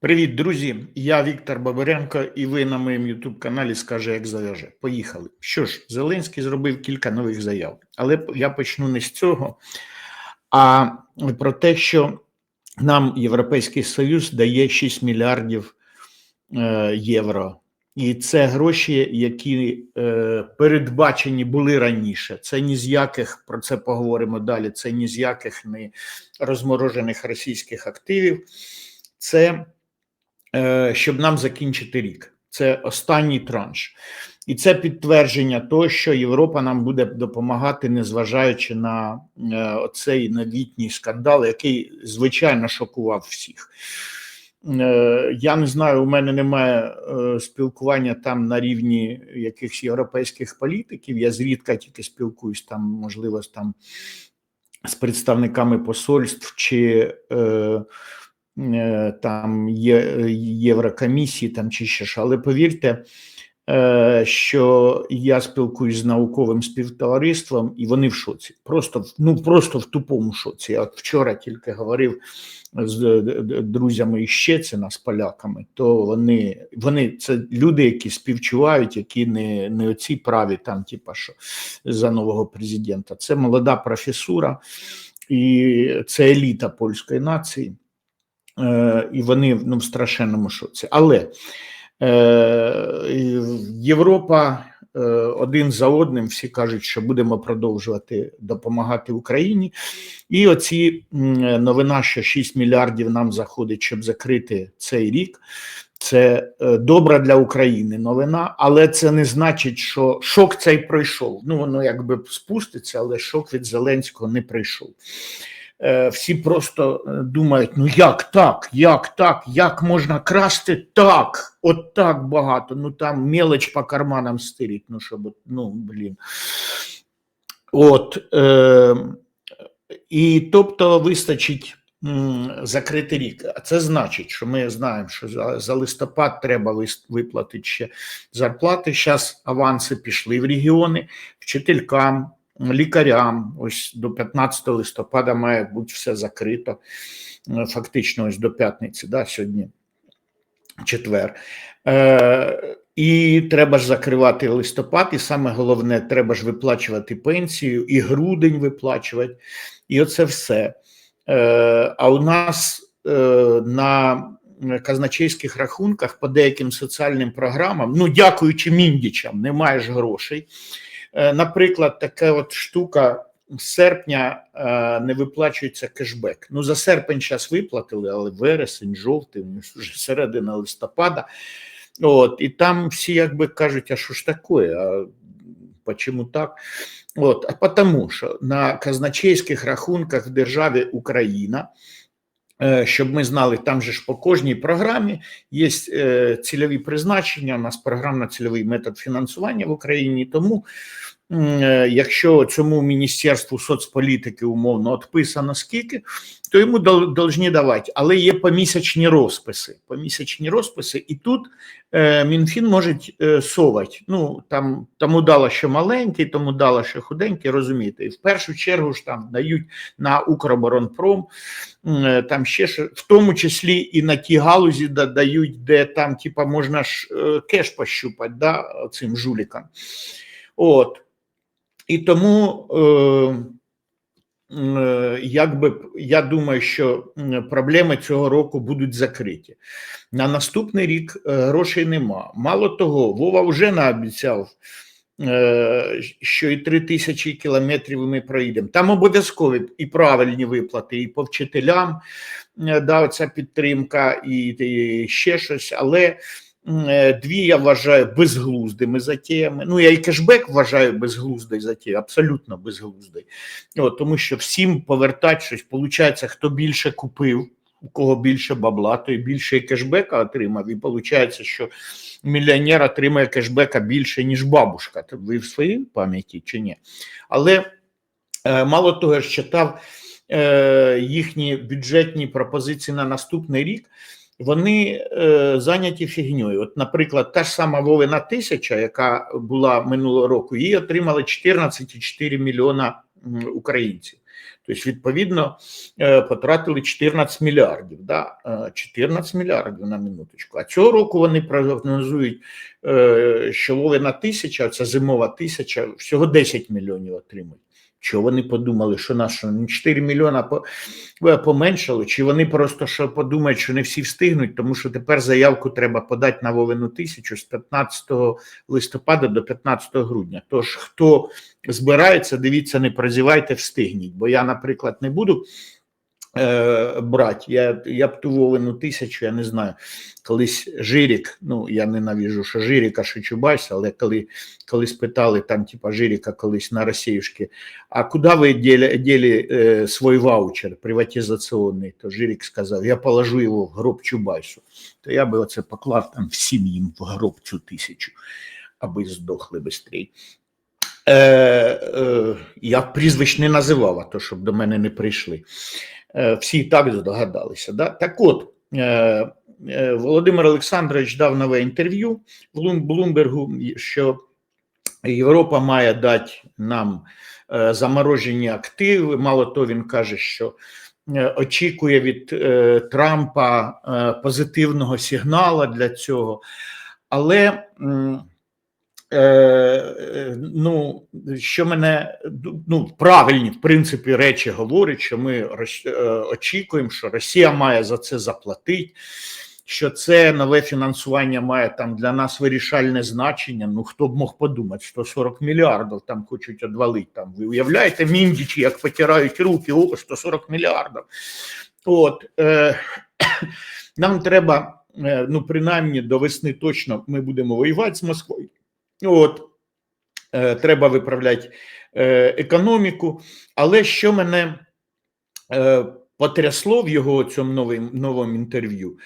Привіт, друзі! Я Віктор Бабаренко, і ви на моєму youtube каналі Скаже, як зав'яже. Поїхали. Що ж, Зеленський зробив кілька нових заяв, але я почну не з цього, а про те, що нам Європейський Союз дає 6 мільярдів е, євро. І це гроші, які е, передбачені були раніше. Це ні з яких про це поговоримо далі. Це ні з яких не розморожених російських активів. Це щоб нам закінчити рік. Це останній транш. І це підтвердження того, що Європа нам буде допомагати, незважаючи на е, оцей новітній скандал, який звичайно шокував всіх. Е, Я не знаю, у мене немає е, спілкування там на рівні якихось європейських політиків. Я зрідка тільки спілкуюсь там, можливо, там з представниками посольств чи е, е, там є Єврокомісії там чи ще що. Але повірте, е, що я спілкуюсь з науковим співтовариством, і вони в шоці. Просто ну просто в тупому шоці. Я вчора тільки говорив з друзями із Щецина, з поляками, то вони, вони це люди, які співчувають, які не, не оці праві там, типа що за нового президента. Це молода професура, і це еліта польської нації. Е, і вони ну, в страшенному шоці. Але е, Європа е, один за одним всі кажуть, що будемо продовжувати допомагати Україні. І оці новина, що 6 мільярдів нам заходить, щоб закрити цей рік. Це е, добра для України новина, але це не значить, що шок цей пройшов. Ну воно якби спуститься, але шок від Зеленського не прийшов. Е, Всі просто е, думають: ну як так, як так, як можна красти так, от так багато. Ну там мелоч по карманам стирить, ну щоб, ну блін. От, е, і тобто вистачить закрити рік. А це значить, що ми знаємо, що за, за листопад треба виплатити ще зарплати. Зараз аванси пішли в регіони, вчителькам, лікарям. Ось до 15 листопада має бути все закрито. Е, Фактично, ось до п'ятниці, да, сьогодні четвер. Е, і треба ж закривати листопад, і саме головне, треба ж виплачувати пенсію, і грудень виплачувати, і оце все. Е, а у нас е, на казначейських рахунках по деяким соціальним програмам, ну дякуючи міндічам, немає ж грошей. Е, Наприклад, така от штука з серпня е, не виплачується кешбек. Ну, за серпень зараз виплатили, але вересень, жовтень, вже середина листопада. От, і там всі якби кажуть, а що ж таке? А почему так? От, а тому, що на казначейських рахунках в державі Україна, щоб ми знали, там же ж по кожній програмі є е, цільові призначення, у нас програмно-цільовий метод фінансування в Україні, тому е, якщо цьому Міністерству соцполітики умовно відписано скільки, то йому должні давати, але є помісячні розписи. Помісячні розписи, і тут е, Мінфін може е, совати. Ну там тому дало, що маленький, тому дало, що худенький, розумієте. І в першу чергу ж там дають на Укроборонпром, е, там ще ж, в тому числі і на ті галузі да- дають, де там, типа, можна ж е, кеш пощупати, да, цим жулікам. От. І тому. Е, е, Якби я думаю, що проблеми цього року будуть закриті. На наступний рік е, грошей нема. Мало того, Вова вже наобіцяв, що і три тисячі кілометрів ми проїдемо. Там обов'язкові і правильні виплати, і по вчителям да, оця підтримка, і, і ще щось. Але дві я вважаю безглуздими затіями. Ну, я і кешбек вважаю безглуздий затією, абсолютно безглуздий. От, тому що всім повертати щось, получається, хто більше купив, у кого більше бабла, той більше і кешбека отримав. І виходить, що мільйонер отримає кешбека більше, ніж бабушка. Ви в своїй пам'яті чи ні? Але е, мало того, я ж читав е, їхні бюджетні пропозиції на наступний рік. Вони е, зайняті фігньою. От, наприклад, та ж сама Вовина тисяча, яка була минулого року, її отримали 14,4 мільйона українців. Тобто, відповідно, е, потратили 14 мільярдів. Да? Е, 14 мільярдів на минуточку. А цього року вони прогнозують, е, що Вовина тисяча, ця зимова тисяча, всього 10 мільйонів отримують. Що вони подумали, що нас що, ну, 4 мільйона по- е, поменшало, чи вони просто що подумають, що не всі встигнуть, тому що тепер заявку треба подати на Вовину тисячу з 15 листопада до 15 грудня. Тож, хто збирається, дивіться, не прозівайте, встигніть. Бо я, наприклад, не буду брати. Я, я б ту Вовину тисячу, я не знаю, колись Жирік, ну я ненавіжу, що Жиріка, що Чубайса, але коли, коли спитали там, типа Жиріка колись на Росіюшки, а куди ви діли, діли е, свій ваучер приватизаційний, то Жирік сказав, я положу його в гроб Чубайсу. То я би оце поклав там всім їм в гроб цю тисячу, аби здохли швидше. Е, е, я прізвищ не називав, а то щоб до мене не прийшли. Е, всі так здогадалися. Да? Так от, е, е, Володимир Олександрович дав нове інтерв'ю в Блумбергу, що Європа має дати нам заморожені активи. Мало того, він каже, що очікує від Трампа позитивного сигналу для цього. Але е, е, ну, що мене ну, правильні в принципі речі говорять, що ми е, очікуємо, що Росія має за це заплатити, що це нове фінансування має там для нас вирішальне значення. Ну хто б мог подумати, 140 мільярдів там хочуть одвалити. Там ви уявляєте, міндічі, як потирають руки, о, 140 мільярдів. От е, нам треба, е, ну принаймні до весни точно ми будемо воювати з Москвою. От е, треба виправляти е, економіку. Але що мене е, потрясло в його цьому новим, новому інтерв'ю,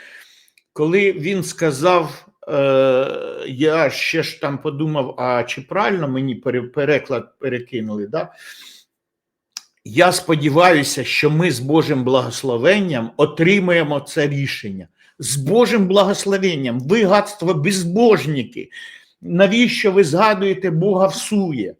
коли він сказав, я ще ж там подумав, а чи правильно мені переклад перекинули, да? Я сподіваюся, що ми з Божим благословенням отримаємо це рішення. З Божим благословенням, ви гадство безбожники. Навіщо ви згадуєте Бога всує?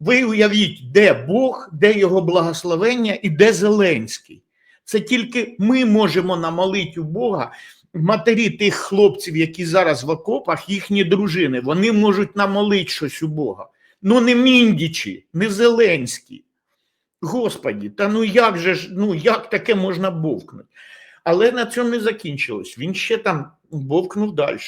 Ви уявіть, де Бог, де його благословення і де Зеленський. Це тільки ми можемо намолити у Бога. Матері тих хлопців, які зараз в окопах, їхні дружини, вони можуть намолити щось у Бога. Ну не міндічі, не Зеленський. Господі, та ну як же ж, ну як таке можна бовкнути? Але на цьому не закінчилось. Він ще там бовкнув далі.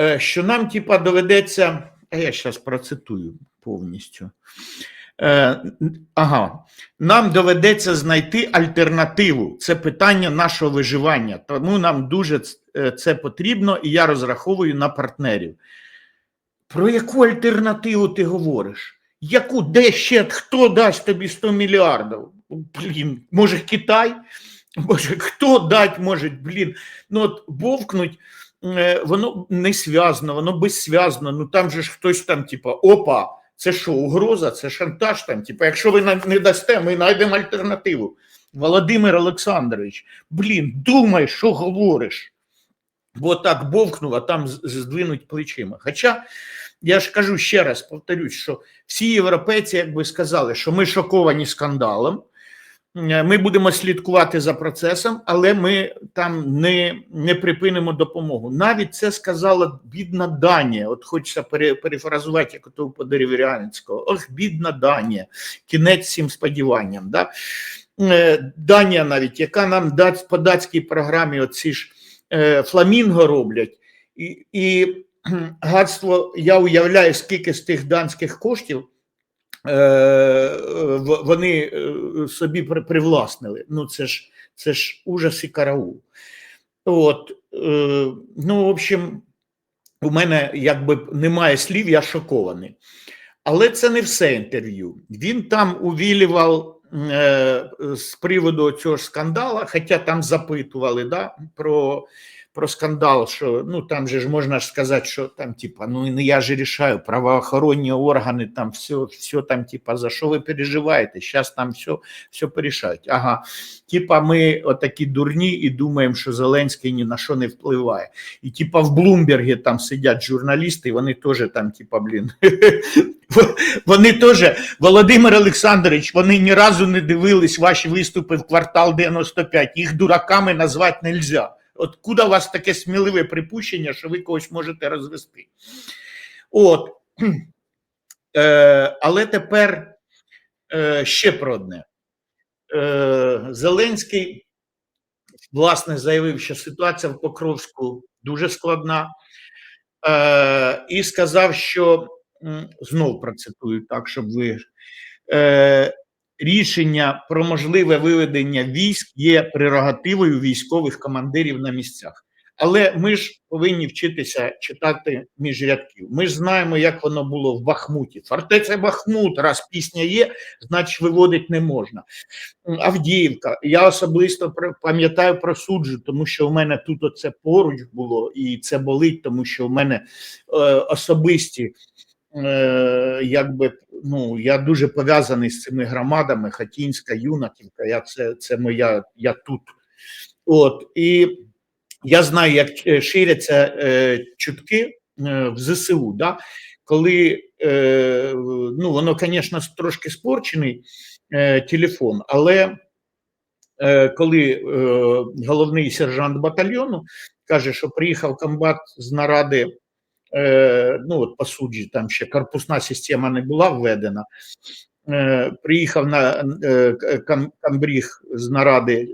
Е, Що нам, типа, доведеться, а я зараз процитую повністю. Е, Ага, нам доведеться знайти альтернативу. Це питання нашого виживання. Тому нам дуже е, це потрібно, і я розраховую на партнерів. Про яку альтернативу ти говориш? Яку де ще хто дасть тобі 100 мільярдів? Блін, може Китай? Може, хто дать може, блін. Ну от бовкнуть, воно не зв'язано, воно беззв'язно. Ну там же ж хтось там, типа, опа, це що, угроза, це шантаж там. Типа, якщо ви нам не дасте, ми знайдемо альтернативу. Володимир Олександрович, блін, думай, що говориш. Бо так бовкнув, а там здвинуть плечима. Хоча я ж кажу ще раз, повторюсь, що всі європейці якби сказали, що ми шоковані скандалом, е, ми будемо слідкувати за процесом, але ми там не, не припинимо допомогу. Навіть це сказала бідна Данія. От хочеться пере, перефразувати, як у Подерев'янського. Ох, бідна Данія, кінець всім сподіванням. Да? Е, Данія навіть, яка нам дасть по датській програмі оці ж е, фламінго роблять, і, і гадство, я уявляю, скільки з тих данських коштів е, вони е, собі привласнили. Ну, це ж, це ж ужас і караул. От, е, ну, в общем, у мене якби немає слів, я шокований. Але це не все інтерв'ю. Він там увілював е, з приводу цього ж скандала, хоча там запитували да, про, про скандал, що ну там же ж можна ж сказати, що там, типа, ну не я же рішаю, правоохоронні органи, там все, все там, типа, за що ви переживаєте? Зараз там все, все порішають. Ага, типа, ми отакі дурні і думаємо, що Зеленський ні на що не впливає. І типа в Блумбергі там сидять журналісти, і вони теж там, типа, блін. Вони теж, Володимир Олександрович, вони ні разу не дивились ваші виступи в квартал 95. Їх дураками назвати нельзя. От куди у вас таке сміливе припущення, що ви когось можете розвести? От. Е, але тепер е, ще про одне. Е, Зеленський, власне, заявив, що ситуація в Покровську дуже складна, е, і сказав, що знов процитую так, щоб ви. Е, рішення про можливе виведення військ є прерогативою військових командирів на місцях. Але ми ж повинні вчитися читати між рядків. Ми ж знаємо, як воно було в Бахмуті. Фортеця Бахмут, раз пісня є, значить виводити не можна. Авдіївка. Я особисто пам'ятаю про суджу, тому що у мене тут оце поруч було, і це болить, тому що у мене е, особисті якби ну я дуже пов'язаний з цими громадами, Хатінська, Юнаківка. Я це, це моя, я тут. От і я знаю, як е, ширяться е, чутки е, в ЗСУ, да? коли е, ну воно, звісно, трошки спорчений е, телефон, але е, коли е, головний сержант батальйону каже, що приїхав комбат з наради е, ну от по суджі, там ще корпусна система не була введена. Е, приїхав на е, камбріг з наради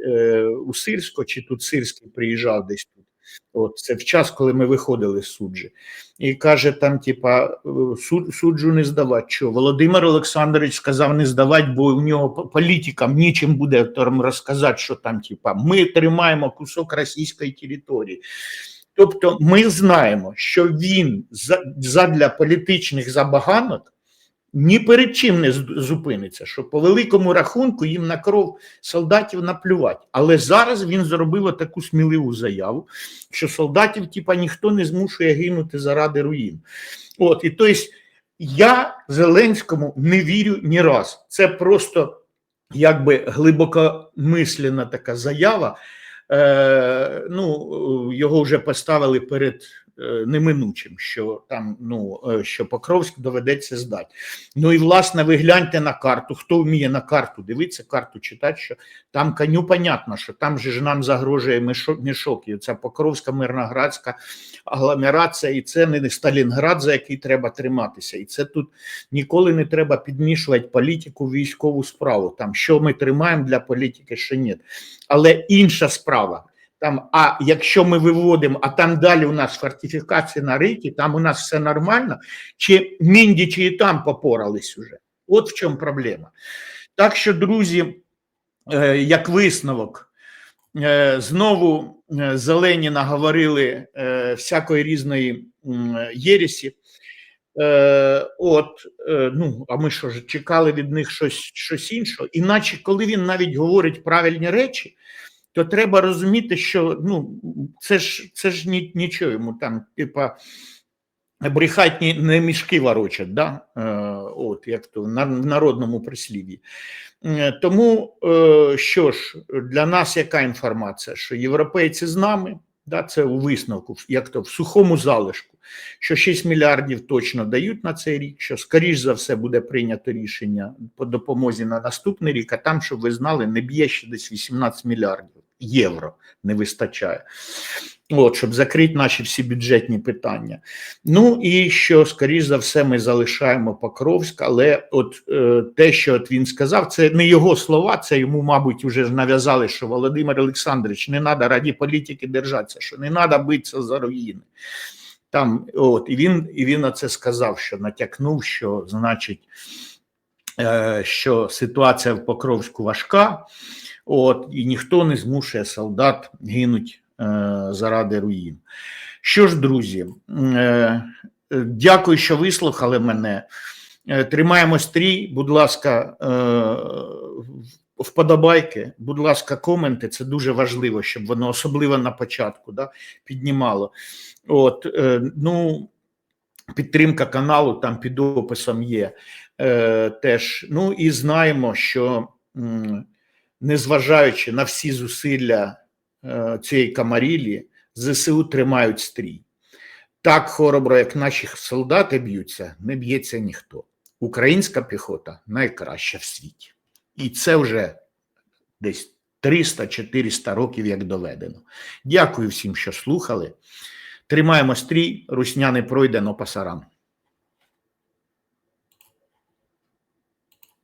у Сирсько, чи тут Сирський приїжджав десь тут. От це в час, коли ми виходили з суджі, і каже: там, типа, суд, суджу не здавати. Що Володимир Олександрович сказав не здавати, бо у нього політикам нічим буде розказати, що там, типа, ми тримаємо кусок російської території. Тобто ми знаємо, що він за- задля політичних забаганок ні перед чим не зупиниться, що по великому рахунку їм на кров солдатів наплювати. Але зараз він зробив таку сміливу заяву, що солдатів, типа, ніхто не змушує гинути заради руїн. От, і тобто я Зеленському не вірю ні раз. Це просто якби глибокомислена така заява. Е, ну, його вже поставили перед е, неминучим, що там ну, е, що Покровськ доведеться здати. Ну і власне ви гляньте на карту. Хто вміє на карту дивитися, карту читати, що там коню понятно, що там же ж нам загрожує мішок. І це Покровська мирноградська агломерація, і це не Сталінград, за який треба триматися. І це тут ніколи не треба підмішувати політику військову справу. Там що ми тримаємо для політики, що ні. Але інша справа. Там, а якщо ми виводимо, а там далі у нас фортифікації на рейки, там у нас все нормально, чи міндічі і там попорались уже. От в чому проблема. Так що, друзі, е, як висновок, е, знову е, зелені наговорили всякої різної. Е, от, ну, а ми що ж чекали від них щось, щось іншого. Іначе, коли він навіть говорить правильні речі, то треба розуміти, що ну, це ж це ж ні, нічого йому там, типа, брехать не, не мішки ворочать, да? е, от, як то на, в народному прислів'ї. Е, Тому е, що ж, для нас яка інформація? Що європейці з нами, да, це у висновку, як то в сухому залишку, що 6 мільярдів точно дають на цей рік, що скоріш за все буде прийнято рішення по допомозі на наступний рік, а там, щоб ви знали, не б'є ще десь 18 мільярдів євро не вистачає. От, щоб закрити наші всі бюджетні питання. Ну і що, скоріш за все, ми залишаємо Покровськ, але от е, те, що от він сказав, це не його слова, це йому, мабуть, вже нав'язали, що Володимир Олександрович, не треба раді політики держатися, що не треба битися за руїни. Там, от, і він і він оце сказав, що натякнув, що значить, е, що ситуація в Покровську важка, от, і ніхто не змушує солдат гинуть е, заради руїн. Що ж, друзі, е, дякую, що вислухали мене. Е, Тримаємо стрій, будь ласка, е, вподобайки, будь ласка, коменти. Це дуже важливо, щоб воно особливо на початку да, піднімало. От, е, ну, підтримка каналу там під описом є е, теж. Ну і знаємо, що м, незважаючи на всі зусилля е, цієї камарілі, ЗСУ тримають стрій. Так хоробро, як наші солдати б'ються, не б'ється ніхто. Українська піхота найкраща в світі. І це вже десь 300-400 років як доведено. Дякую всім, що слухали. Тримаємо стрій, русня не пройде, но пасаран.